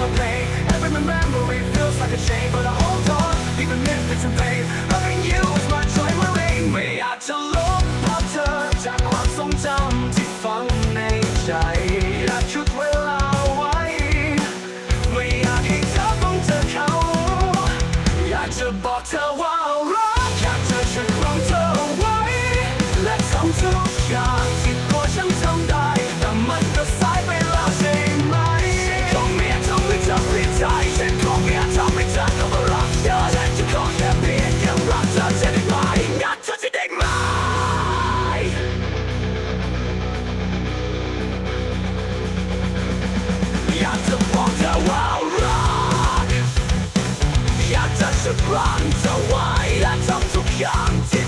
Every memory feels like a chain But I hold on, even if it's in vain จะพลังจะไหวและทำทุกอย่างที่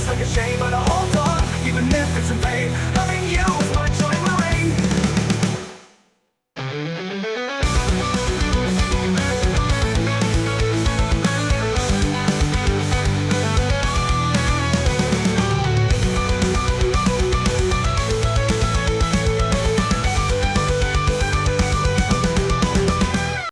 feels like a shame, but I hold on, even if it's in vain. Loving you